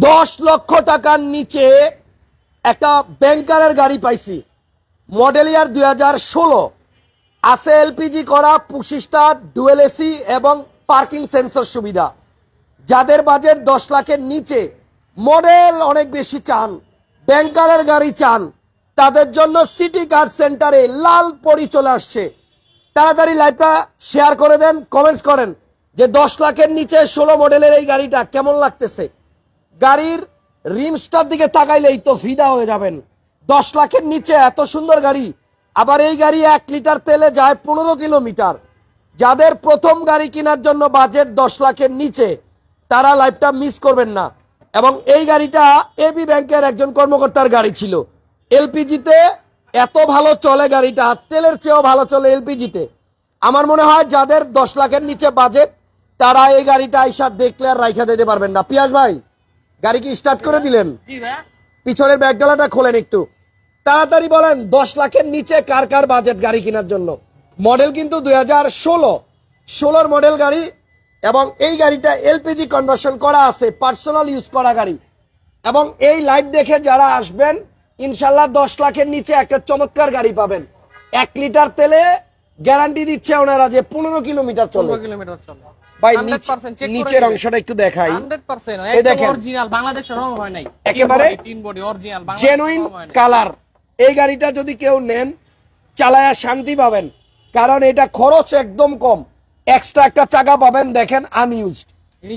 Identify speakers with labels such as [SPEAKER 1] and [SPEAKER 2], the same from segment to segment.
[SPEAKER 1] দশ লক্ষ টাকার নিচে একটা ব্যাংকারের গাড়ি পাইছি। মডেল ইয়ার দুই হাজার ষোলো। আছে এলপিজি করা পঁচিশটা ডুয়েল এসি এবং পার্কিং সেন্সর সুবিধা। যাদের বাজেট দশ লাখের নিচে মডেল অনেক বেশি চান ব্যাংকারের গাড়ি চান, তাদের জন্য সিটি কার সেন্টারে লাল পরি চলে আসছে। তাড়াতাড়ি লাইভটা শেয়ার করে দেন কমেন্টস করেন যে দশ লাখের নিচে ষোলো মডেলের এই গাড়িটা কেমন লাগতেছে? গাড়ির রিমসটার দিকে তাকাইলেই তো ফিদা হয়ে যাবেন। দশ লাখের নিচে এত সুন্দর গাড়ি, আবার এই গাড়ি এক লিটার তেলে যায় পনেরো কিলোমিটার। যাদের প্রথম গাড়ি কেনার জন্য বাজেট দশ লাখের নিচে, তারা লাইফটা মিস করবেন না। এবং এই গাড়িটা এবি ব্যাংকের একজন কর্মকর্তার গাড়ি ছিল। এলপিজিতে এত ভালো চলে গাড়িটা, তেলের চেয়েও ভালো চলে এলপিজিতে। আমার মনে হয় যাদের দশ লাখের নিচে বাজেট, তারা এই গাড়িটা আইসা দেখলে আর রাইখা দিতে পারবেন না। পিয়াজ ভাই গাড়ি কি স্টার্ট করে দিলেন? পিছনের ব্যাগডালাটা খোলেন একটু। তাড়াতাড়ি বলেন দশ লাখের নিচে কার কার বাজেট গাড়ি কেনার জন্য? মডেল কিন্তু দুই হাজার ষোলো। ষোলোর মডেল গাড়ি এবং এই গাড়িটা এলপিজি কনভার্সন করা আছে পার্সোনাল ইউজ করা গাড়ি। এবং এই লাইট দেখে যারা আসবেন ইনশাল্লাহ দশ লাখের নিচে একটা চমৎকার গাড়ি পাবেন। এক লিটার তেলে গ্যারান্টি দিচ্ছে ওনারা যে পনেরো কিলোমিটার চলে।
[SPEAKER 2] কিলোমিটার চলে।
[SPEAKER 1] ভাই
[SPEAKER 2] 100%
[SPEAKER 1] নিচ-
[SPEAKER 2] check করে
[SPEAKER 1] নিচের অংশটা একটু দেখাই। এই দেখেন।
[SPEAKER 2] অরিজিনাল বাংলাদেশের রং হয় নাই।
[SPEAKER 1] একেবারে
[SPEAKER 2] তিন বডি অরিজিনাল
[SPEAKER 1] জেনুইন কালার এই গাড়িটা যদি কেউ নেন চালায়া শান্তি পাবেন। কারণ এটা খরচ একদম কম। এক্সট্রা একটা চাকা পাবেন দেখেন আনইউজড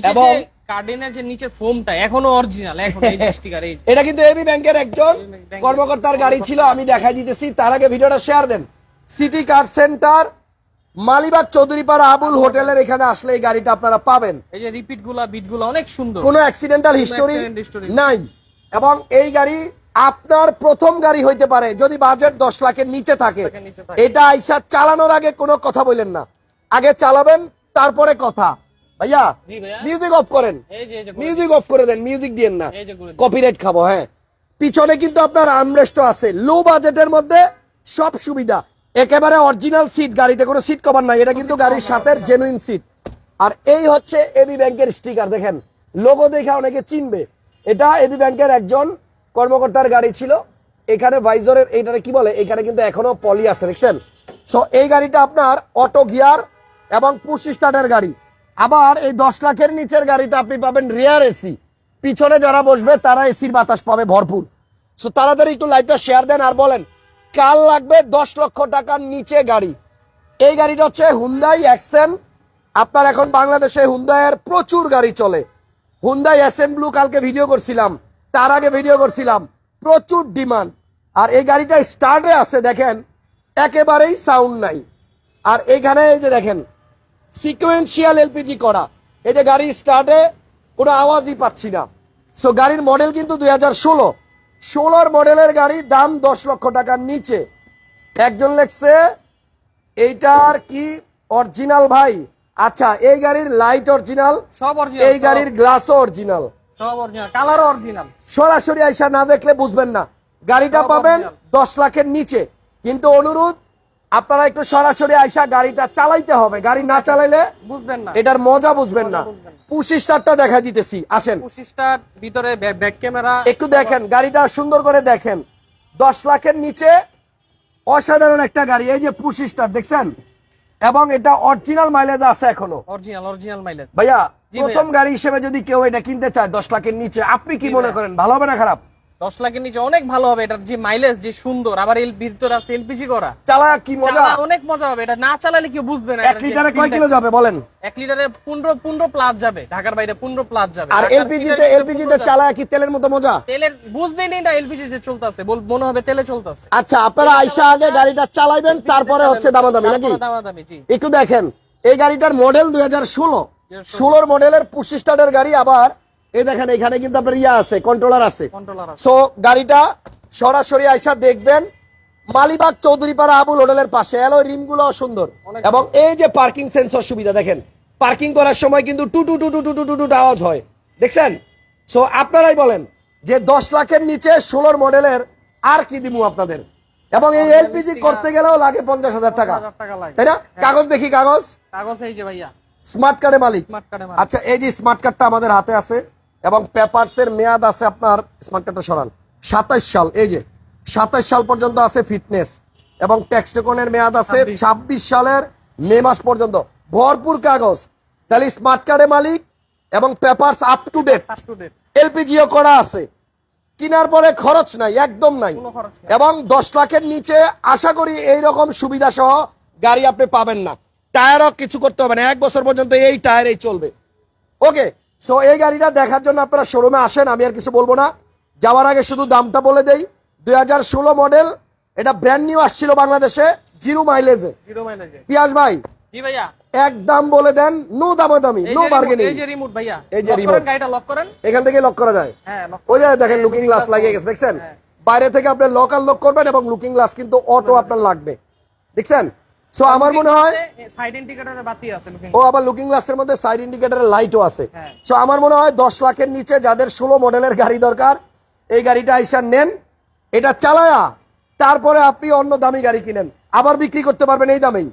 [SPEAKER 1] এবং
[SPEAKER 2] যে যে নিচের ফোমটা এখনও অরিজিনাল এখন এই স্টিকার এই
[SPEAKER 1] এটা কিন্তু এবি ব্যাংকের একজন কর্মকর্তার গাড়ি ছিল আমি দেখাই দিতেছি। তার আগে ভিডিওটা শেয়ার দেন। City Car Centre Malibagh Chowdhurypara Abul হোটেলের এখানে আসলে এই গাড়িটা আপনারা পাবেন।
[SPEAKER 2] এই যে রিপিটগুলা বিটগুলা অনেক সুন্দর।
[SPEAKER 1] কোনো অ্যাক্সিডেন্টাল হিস্টোরি নাই। এবং এই গাড়ি আপনার প্রথম গাড়ি হইতে পারে যদি বাজেট দশ লাখের নিচে থাকে। এটা আইসা চালানোর আগে কোনো কথা বললেন না। আগে চালাবেন তারপরে কথা। ভাইয়া মিউজিক অফ করেন। মিউজিক অফ করে দেন মিউজিক দিয়েন না। কপিরাইট খাব হ্যাঁ। পিছনে কিন্তু আপনার আর্মরেস্ট আছে। লো বাজেটের মধ্যে সব সুবিধা। একেবারে অরিজিনাল সিট গাড়িতে কোনো সিট কভার নাই, এটা কিন্তু গাড়ির সাথে জেনুইন সিট আর এই হচ্ছে এবি ব্যাংকের স্টিকার দেখেন। লোগো দেখে অনেকে চিনবে। এটা এবি ব্যাংকের একজন কর্মকর্তার গাড়ি ছিল। এখানে ভাইজরের এইটারে কি বলে? এখানে কিন্তু এখনও পলি আছে, দেখছেন? সো এই গাড়িটা আপনার অটো গিয়ার এবং পুশ স্টার্টের গাড়ি। আবার এই দশ লাখের নিচের গাড়িটা আপনি পাবেন রিয়ার এসি পিছনে যারা বসবে, তারা এসির বাতাস পাবে ভরপুর। সো তাড়াতাড়ি একটু লাইভটা শেয়ার দেন আর বলেন কাল লাগবে দশ লক্ষ টাকার নিচে গাড়ি? এই গাড়িটা হচ্ছে হুন্দাই অ্যাকসেন আপনার এখন বাংলাদেশে হুন্দাইয়ের প্রচুর গাড়ি চলে। হুন্দাই অ্যাসেন ব্লু কালকে ভিডিও করছিলাম। তার আগে ভিডিও করছিলাম। প্রচুর ডিমান্ড আর এই গাড়িটা স্টার্টে আছে, দেখেন। একেবারেই সাউন্ড নাই। আর এইখানে এই যে দেখেন সিকোয়েন্সিয়াল এলপিজি করা। এই যে গাড়ি স্টার্টে কোনো আওয়াজই পাচ্ছি না। সো গাড়ির মডেল কিন্তু দুই হাজার ষোলো। ষোলোর মডেলের গাড়ি দাম দশ লক্ষ টাকার নিচে। একজন লেখছে এইটার কি অরিজিনাল ভাই? আচ্ছা এই গাড়ির লাইট অরিজিনাল
[SPEAKER 2] সব অরিজিনাল
[SPEAKER 1] এই গাড়ির গ্লাসও অরিজিনাল
[SPEAKER 2] সব অরিজিনাল কালার অরিজিনাল
[SPEAKER 1] সরাসরি আইসা না দেখলে বুঝবেন না। গাড়িটা পাবেন দশ লাখের নিচে। কিন্তু অনুরোধ আপনারা একটু সরাসরি আইসা গাড়িটা চালাইতে হবে। গাড়ি না চালাইলে
[SPEAKER 2] বুঝবেন না।
[SPEAKER 1] এটার মজা বুঝবেন না। পুশি স্টারটা দেখা দিতেছি। আসেন।
[SPEAKER 2] পঁচিশটার ভিতরে ব্যাক ক্যামেরা।
[SPEAKER 1] একটু দেখেন গাড়িটা সুন্দর করে দেখেন। দশ লাখের নিচে অসাধারণ একটা গাড়ি এই যে পুশি স্টার দেখছেন? এবং এটা অরিজিনাল মাইলেজ আছে এখনও।
[SPEAKER 2] অরিজিনাল অরিজিনাল মাইলেজ
[SPEAKER 1] ভাইয়া প্রথম গাড়ি হিসেবে যদি কেউ এটা কিনতে চায় দশ লাখের নিচে আপনি কি মনে করেন ভালো হবে না খারাপ?
[SPEAKER 2] দশ লাখের নিচে অনেক ভালো হবে এটার যে মাইলেজ যে সুন্দর। আবার এর ভিতরে আছে এলপিজি করা।
[SPEAKER 1] চালা কি মজা?
[SPEAKER 2] অনেক মজা হবে। এটা না চালালে কেউ বুঝবে না
[SPEAKER 1] এক লিটারে কয় কিলো যাবে বলেন?
[SPEAKER 2] এক লিটারে পনেরো পনেরো প্লাস যাবে। ঢাকার বাইরে পনেরো প্লাস যাবে।
[SPEAKER 1] আর এলপিজি তে এলপিজি তে
[SPEAKER 2] 15 যাবে।
[SPEAKER 1] চালায় কি তেলের মতো মজা?
[SPEAKER 2] তেলের বুঝবেন না এলপিজি তে চলতেছে। বল মনে হবে তেলে চলতেছে।
[SPEAKER 1] আচ্ছা আপনারা আইসা আগে গাড়িটা চালাইবেন তারপরে হচ্ছে দামাদামি নাকি?
[SPEAKER 2] দামাদামি জি।
[SPEAKER 1] একটু দেখেন এই গাড়িটার মডেল দুই হাজার ষোলো। ষোলোর মডেলের পুশি স্টার্টের গাড়ি আবার এই দেখেন এখানে কিন্তু আপনার ইয়া আছে কন্ট্রোলার আছে। সো গাড়িটা সরাসরি আইসা দেখবেন মালিবাগ চৌধুরী পাড়া আবুল হোটেলের পাশে। এলো রিমগুলো সুন্দর। এবং এই যে পার্কিং সেন্সর সুবিধা দেখেন পার্কিং করার সময় কিন্তু টু টু টু টু টু টু টু আওয়াজ হয়। দেখছেন? সো আপনারাই বলেন যে দশ লাখের নিচে ষোলোর মডেলের আর কি দিমু আপনাদের? এবং এই এলপিজি করতে গেলেও লাগে পঞ্চাশ হাজার টাকা। তাই না? হ্যাঁ। কাগজ দেখি কাগজ।
[SPEAKER 2] কাগজ এই যে ভাইয়া।
[SPEAKER 1] স্মার্ট কার্ডে মালিক। আচ্ছা এই যে স্মার্ট কার্ডটা আমাদের হাতে আছে এবং পেপারস এর মেয়াদ আছে আপনার স্মার্ট কার্ডটা সরান সাতাশ সাল এই যে সাতাশ সাল পর্যন্ত আছে ফিটনেস এবং ট্যাক্সটেকনের মেয়াদ আছে
[SPEAKER 2] 26
[SPEAKER 1] ছাব্বিশ সালের মে মাস পর্যন্ত। ভরপুর কাগজ তাহলে স্মার্ট কার্ডের মালিক এবং পেপারস আপ টু ডেট এলপিজিও করা আছে কেনার পরে খরচ নাই একদম নেই। এবং দশ লাখের নিচে আশা করি এই রকম সুবিধা সহ গাড়ি আপনি পাবেন না। টায়ারও কিছু করতে হবে না এক বছর পর্যন্ত এই টায়ারেই চলবে। ওকে সো এই গাড়িটা দেখার জন্য আপনারা শোরুমে আসেন আমি আর কিছু বলব না। যাওয়ার আগে শুধু দামটা বলে দেই দুই হাজার ষোলো মডেল এটা ব্র্যান্ড নিউ আসছিল বাংলাদেশে জিরো মাইলেজে পিয়াস ভাই একদম বলে দেন নো দামাদামি নো বার্গেনিং
[SPEAKER 2] এই যে রিমোট ভাইয়া।
[SPEAKER 1] এই যে
[SPEAKER 2] লক গাড়িটা লক করেন।
[SPEAKER 1] এখান থেকে লক করা যায়।
[SPEAKER 2] হ্যাঁ
[SPEAKER 1] ওই যে দেখেন লুকিং গ্লাস লাগিয়ে গেছে দেখছেন?
[SPEAKER 2] হ্যাঁ।
[SPEAKER 1] বাইরে থেকে আপনি লক আনলক করবেন এবং লুকিং গ্লাস কিন্তু অটো আপনার লাগবে। দেখছেন? সো আমার মনে হয়
[SPEAKER 2] সাইড ইন্ডিকেটরের বাতি আছে
[SPEAKER 1] ও আবার লুকিং গ্লাসের মধ্যে সাইড ইন্ডিকেটরের লাইটও আছে।
[SPEAKER 2] হ্যাঁ।
[SPEAKER 1] সো আমার মনে হয় দশ লাখের নিচে যাদের ষোলো মডেলের গাড়ি দরকার এই গাড়িটা আইসা নেন। এটা চালায়া তারপরে আপনি অন্য দামি গাড়ি কিনেন। আবার বিক্রি করতে পারবেন এই দামেই।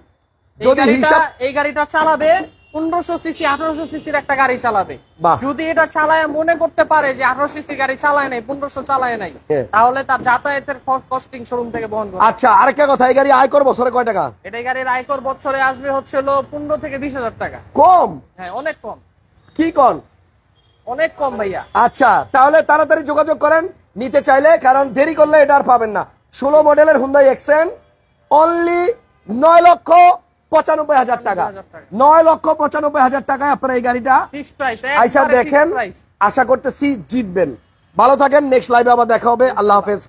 [SPEAKER 1] যদি হিসাব
[SPEAKER 2] এই গাড়িটা চালাবে পনেরোশো সিসি আঠারোশো সিসির একটা গাড়ি চালাবে। যদি এটা চালায় মনে করতে পারে যে আঠারো সিসি গাড়ি চালায় নাই পনেরোশো চালায় নাই। তাহলে তার যাতায়াতের কস্টিং শোরুম থেকে বহন করবে।
[SPEAKER 1] আচ্ছা আরেকটা কথা এই গাড়ি আয় কর বছরে কয় টাকা?
[SPEAKER 2] এটা গাড়ির আয়কর বছরে আসবে হচ্ছে হলো পনেরো থেকে বিশ হাজার টাকা।
[SPEAKER 1] কম?
[SPEAKER 2] হ্যাঁ অনেক কম।
[SPEAKER 1] কি কন?
[SPEAKER 2] অনেক কম ভাইয়া।
[SPEAKER 1] আচ্ছা তাহলে তাড়াতাড়ি যোগাযোগ করেন নিতে চাইলে কারণ দেরি করলে এটা আর পাবেন না। ষোলো মডেলের হুন্দাই এক্সেন অনলি নয় লক্ষ পঁচানব্বই হাজার টাকা। নয় লক্ষ পঁচানব্বই হাজার টাকায় আপনারা এই গাড়িটা। আইসা দেখেন আশা করতেছি জিতবেন। ভালো থাকেন নেক্সট লাইভে আবার দেখা হবে। আল্লাহ হাফেজ